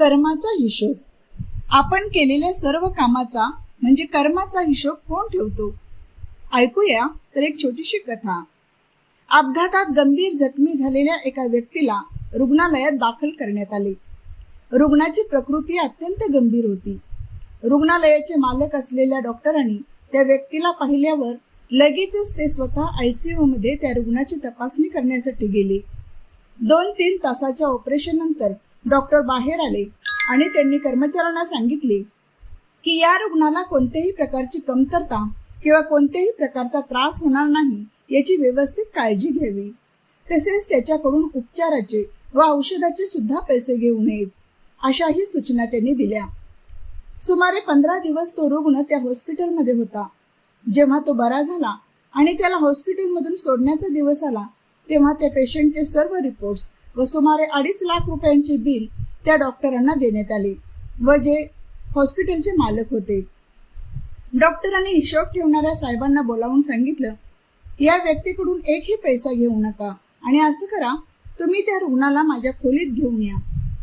कर्माचा हिशोब. आपण केलेल्या सर्व कामाचा म्हणजे कर्माचा हिशोब कोण ठेवतो? ऐकूया तर एक छोटीशी कथा. अपघातात गंभीर जखमी झालेल्या एका व्यक्तीला रुग्णालयात दाखल करण्यात आले. रुग्णाची प्रकृती अत्यंत गंभीर होती. रुग्णालयाचे मालक असलेल्या डॉक्टरांनी त्या व्यक्तीला पाहिल्यावर लगेचच ते स्वतः आयसीयू मध्ये त्या रुग्णाची तपासणी करण्यासाठी गेले. दोन तीन तासाच्या ऑपरेशन नंतर डॉक्टर बाहेर आले आणि त्यांनी कर्मचाऱ्यांना सांगितले की या रुग्णाला कोणत्याही प्रकारची कमतरता किंवा कोणत्याही प्रकारचा त्रास होणार नाही याची व्यवस्थित काळजी घ्यावी. तसेच त्याच्याकडून उपचाराचे व औषधाचे सुद्धा पैसे घेऊ नयेत अशाही सूचना त्यांनी दिल्या. सुमारे पंधरा दिवस तो रुग्ण त्या हॉस्पिटलमध्ये होता. जेव्हा तो बरा झाला आणि त्याला हॉस्पिटलमधून सोडण्याचा दिवस आला तेव्हा त्या पेशंटचे सर्व रिपोर्ट्स व सुमारे अडीच लाख रुपयांचे बिल त्या डॉक्टरांना देण्यात आले व जे हॉस्पिटलचे मालक होते. डॉक्टरांनी हिशोब ठेवणाऱ्या साहेबांना बोलावून सांगितलं या व्यक्तीकडून एकही पैसा घेऊ नका आणि असं करा तुम्ही त्या रुग्णाला माझ्या खोलीत घेऊन या.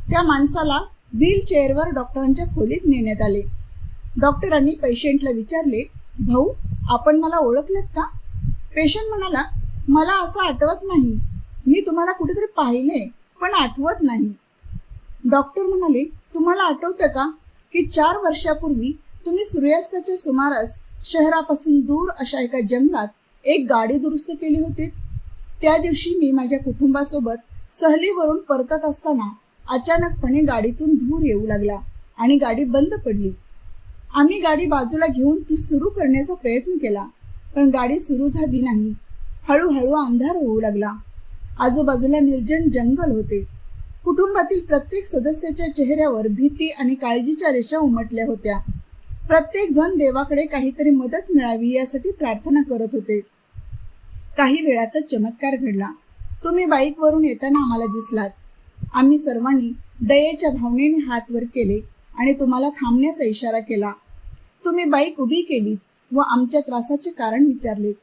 त्या माणसाला व्हील चेअरवर डॉक्टरांच्या खोलीत नेण्यात आले. डॉक्टरांनी पेशंटला विचारले भाऊ आपण मला ओळखलेत का? पेशंट म्हणाला मला असं आठवत नाही. मी तुम्हाला कुठेतरी पाहिले पण आठवत नाही. डॉक्टर म्हणाले तुम्हाला आठवतं का की चार वर्षापूर्वी तुम्ही सूर्यास्ताच्या सुमारास शहरापासून दूर अशा एका जंगलात एक गाडी दुरुस्त केली होती? त्या दिवशी मी माझ्या कुटुंबासोबत सहलीवरून परतत असताना अचानकपणे गाडीतून धूर येऊ लागला आणि गाडी बंद पडली. आम्ही गाडी बाजूला घेऊन ती सुरू करण्याचा प्रयत्न केला पण गाडी सुरू झाली नाही. हळूहळू अंधार होऊ लागला. आजूबाजूला निर्जन जंगल होते. कुटुंबातील प्रत्येक सदस्याच्या चेहऱ्यावर भीती आणि काळजीच्या रेषा उमटल्या होत्या. प्रत्येक जण देवाकडे काहीतरी मदत मिळावी यासाठी प्रार्थना करत होते. काही वेळातच चमत्कार घडला. तुम्ही बाईकवरून येताना आम्हाला दिसलात. आम्ही सर्वांनी दयेच्या भावनेने हात वर केले आणि तुम्हाला थांबण्याचा इशारा केला. तुम्ही बाईक उभी केलीत व आमच्या त्रासाचे कारण विचारलेत.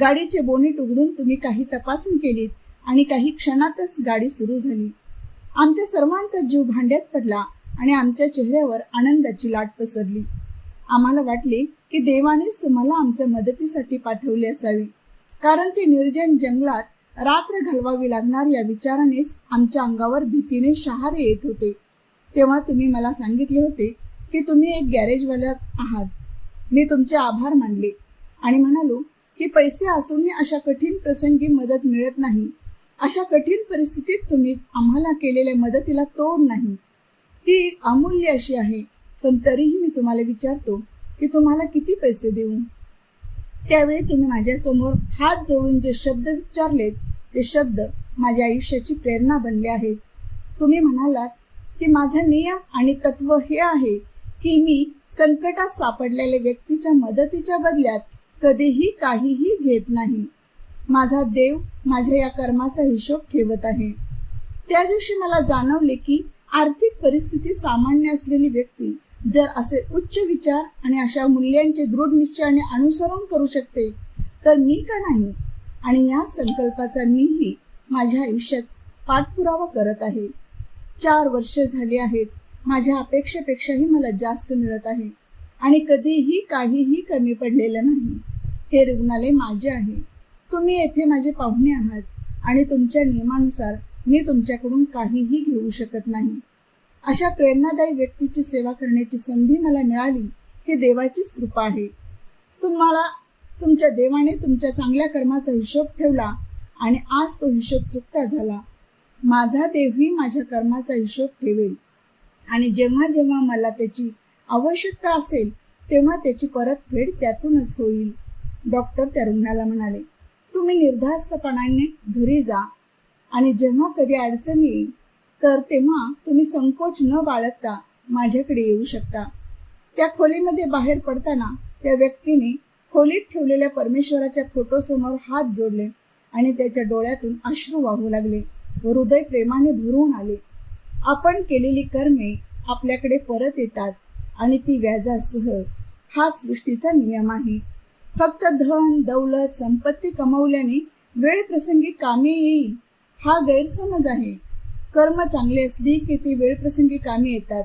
गाडीचे बोनीट उघडून तुम्ही काही तपासणी केलीत. आणि काही क्षणातच गाडी सुरू झाली. आमच्या सर्वांचा जीव भांड्यात पडला आणि आमच्या चेहऱ्यावर आनंदाची लाट पसरली. आम्हाला वाटले की देवानेच तुम्हाला आमच्या मदतीसाठी पाठवले असावी. कारण ते निर्जन जंगलात रात्र घालवावी लागणार या विचारानेच आमच्या अंगावर भीतीने शहारे येत होते. तेव्हा तुम्ही मला सांगितले होते की तुम्ही एक गॅरेजवाल्यात आहात. मी तुमचे आभार मानले आणि म्हणालो की पैसे असूनही अशा कठीण प्रसंगी मदत मिळत नाही. अशा कठीण परिस्थितीत तुम्ही आम्हाला केलेल्या मदतीला तोड नाही. ती अमूल्य अशी आहे पण तरीही मी तुम्हाला विचारतो की तुम्हाला किती पैसे देऊ? त्यावेळी तुम्ही माझ्यासमोर हात जोडून जे शब्द विचारलेत ते शब्द माझ्या आयुष्याची प्रेरणा बनले आहेत. तुम्ही म्हणालात की माझा नियम आणि तत्व हे आहे की मी संकटात सापडलेल्या व्यक्तीच्या मदतीच्या बदल्यात कधीही काहीही घेत नाही. माझा देव माझ्या या कर्माचा हिशोब ठेवत आहे. त्या दिवशी मला जाणवले की आर्थिक परिस्थिती सामान्य असलेली व्यक्ती जर असे उच्च विचार आणि अशा मूल्यांचे दृढ निश्चयाने अनुसरण करू शकते तर मी का नाही? आणि या संकल्पाचा मीही माझ्या आयुष्यात पाठपुरावा करत आहे. चार वर्ष झाली आहेत माझ्या अपेक्षेपेक्षाही मला जास्त मिळत आहे आणि कधीही काहीही कमी पडलेलं नाही. हे रुग्णालय माझे आहे. तुम्ही येथे माझे पाहुणे आहात आणि तुमच्या नियमानुसार मी तुमच्याकडून काहीही घेऊ शकत नाही. अशा प्रेरणादायी व्यक्तीची सेवा करण्याची संधी मला मिळाली ही देवाचीच कृपा आहे. तुम्हाला तुमच्या देवाने तुमच्या चांगल्या कर्माचा हिशोब ठेवला आणि आज तो हिशोब चुकता झाला. माझा देवही माझ्या कर्माचा हिशोब ठेवेल. आणि जेव्हा जेव्हा मला त्याची आवश्यकता असेल तेव्हा त्याची परतफेड त्यातूनच होईल. डॉक्टर त्या रुग्णाला म्हणाले तुम्ही निर्धास्तपणाने घरी जा आणि जेव्हा कधी अडचण येईल तर तेव्हा तुम्ही संकोच न बाळगता माझ्याकडे येऊ शकता. त्या खोलीमध्ये बाहेर पडताना त्या व्यक्तीने खोलीत ठेवलेल्या परमेश्वराच्या फोटोसमोर हात जोडले आणि त्याच्या डोळ्यातून अश्रू वाहू लागले व हृदय प्रेमाने भरून आले. आपण केलेली कर्मे आपल्याकडे परत येतात आणि ती व्याजासह हा सृष्टीचा नियम आहे. फक्त धन दौलत संपत्ती कमवल्याने वेळ प्रसंगी कामे येईल. हा गैरसमज आहे. कर्म चांगले असली की ती वेळप्रसंगी कामी येतात.